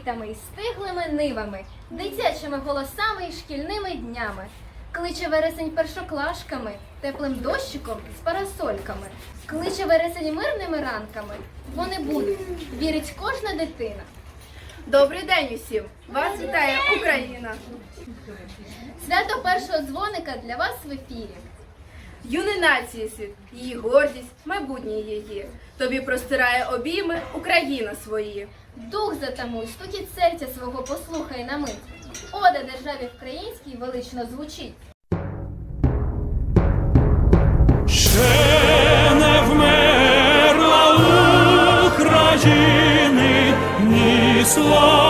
квітами і стиглими нивами, дитячими голосами і шкільними днями. Кличе вересень першоклашками, теплим дощиком з парасольками. Кличе вересень мирними ранками. Вони будуть, вірить кожна дитина. Добрий день усім! Вас вітає Україна! Свято першого дзвоника для вас в ефірі. Юний нації світ, її гордість, майбутнє її. Тобі простирає обійми Україна свої. Дух затамуй, стукіт серця свого послухай на мить. Ода державі українській велично звучить. Ще не вмерла України ні слава,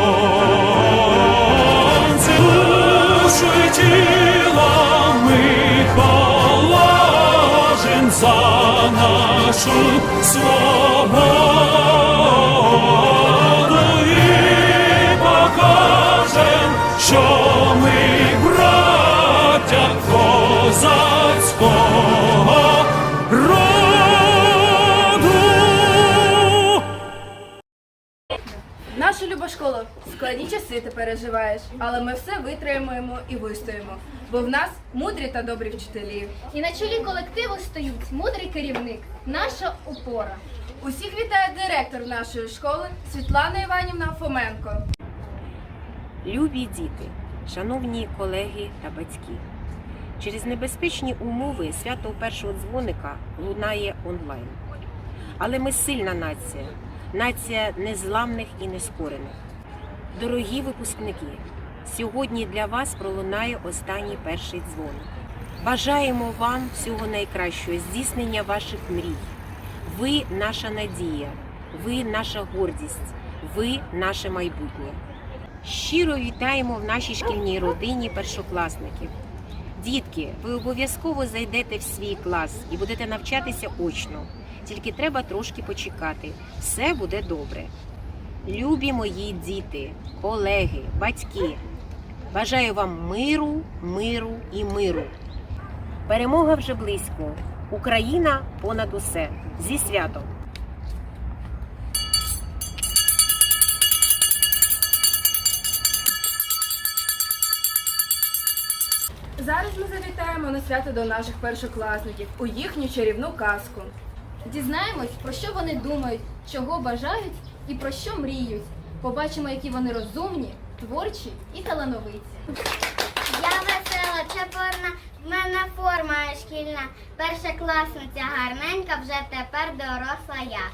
Й ми положим за нашу свободу переживаєш, але ми все витримаємо і вистоїмо, бо в нас мудрі та добрі вчителі. І на чолі колективу стоїть мудрий керівник, наша опора. Усіх вітає директор нашої школи Світлана Іванівна Фоменко. Любі діти, шановні колеги та батьки, через небезпечні умови свято першого дзвоника лунає онлайн. Але ми сильна нація, нація незламних і нескорених. Дорогі випускники, сьогодні для вас пролунає останній перший дзвоник. Бажаємо вам всього найкращого, здійснення ваших мрій. Ви наша надія, ви наша гордість, ви наше майбутнє. Щиро вітаємо в нашій шкільній родині першокласників. Дітки, ви обов'язково зайдете в свій клас і будете навчатися очно. Тільки треба трошки почекати. Все буде добре. Любі мої діти, колеги, батьки. Бажаю вам миру, миру і миру. Перемога вже близько. Україна понад усе. Зі святом! Зараз ми завітаємо на свято до наших першокласників у їхню чарівну казку. Дізнаємось, про що вони думають, чого бажають і про що мріють. Побачимо, які вони розумні, творчі і талановиті. Я весела, чепурна, в мене форма шкільна. Першокласниця гарненька, вже тепер доросла я.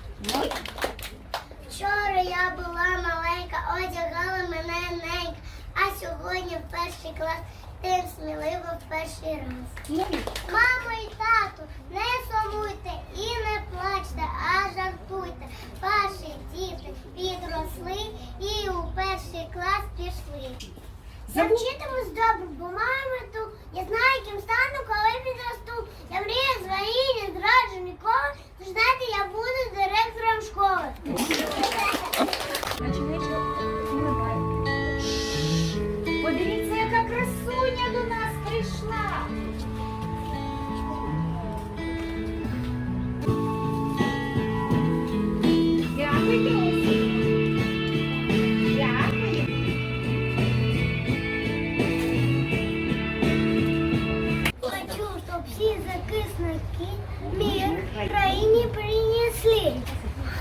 Вчора я була маленька, одягала мене ненька, а сьогодні в перший клас тим сміливо в перший раз. Мамо і тату, не сумуйте і не плачте, а жартуйте. Ваші діти підросли і у перший клас пішли. Завчитимось добре, бо мами тут.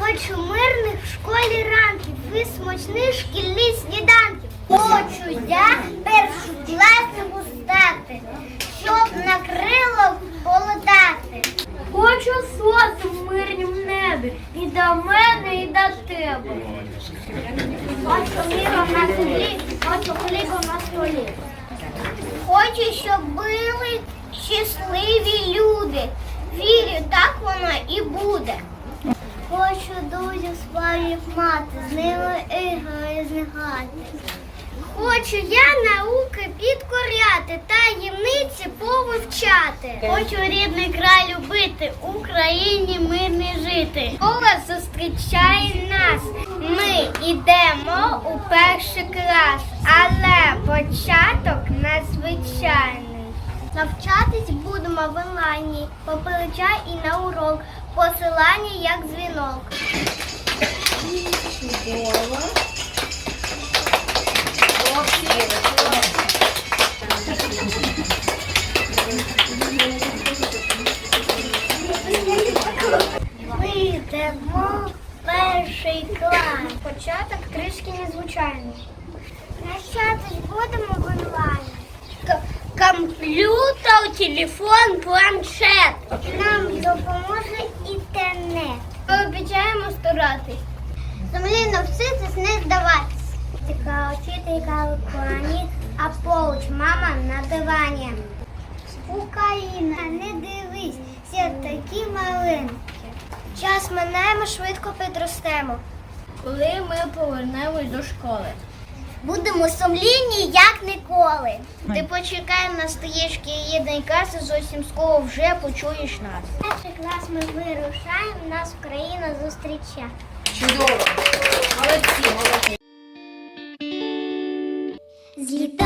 Хочу мирних в школі ранків ви смачних шкільних сніданків. Хочу я першу класику стати, щоб на крилах полетати. Хочу сонце в мирнім небі і до мене, і до тебе. Хочу миром на землі, хочу хлібом на столі. Хочу, щоб били, щасливі люди. Вірю, так воно і буде. Хочу друзів справжніх мати, з ними ігри. Хочу я науки підкоряти, таємниці повивчати. Хочу рідний край любити, Україні мирний жити. Школа зустрічає нас. Ми йдемо у перший клас, але початок надзвичайний. Навчатись будемо в онлайні, попереджай і на урок, посилання як дзвінок. Ми йдемо перший клас. Початок трішки незвичайний. Навчатись будемо в онлайні. Комп'ютер, телефон, планшет. Нам допоможе інтернет. Ми обіцяємо старатись. Землі навчитись не здаватись. Така вчителька в а поруч мама на дивані. Україна, не дивись, всі такі маленькі. Час минає, ми швидко підростемо. Коли ми повернемось до школи. Будемо сумлінні, як ніколи. Ти почекай на стоєчки єдиної каси, зовсім скоро вже почуєш нас. Перший клас ми вирушаємо, нас Україна зустрічає. Чудово! Молодці, молодці! Zita.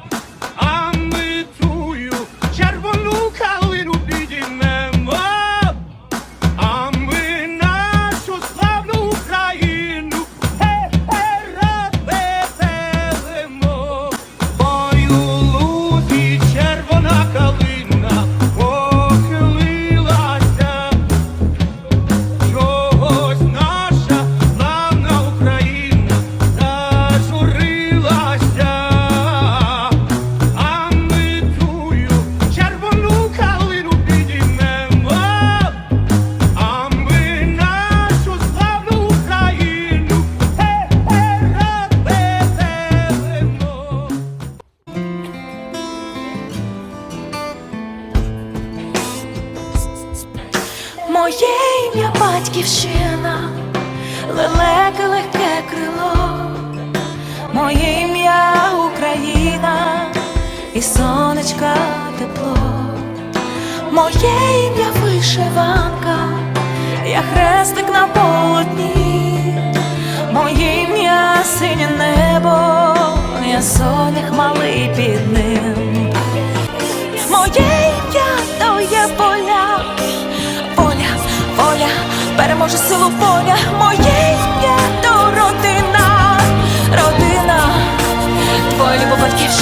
Батьківщина, лелеке легке крило, моє ім'я Україна і сонечка тепло, моє ім'я вишиванка, я хрестик на give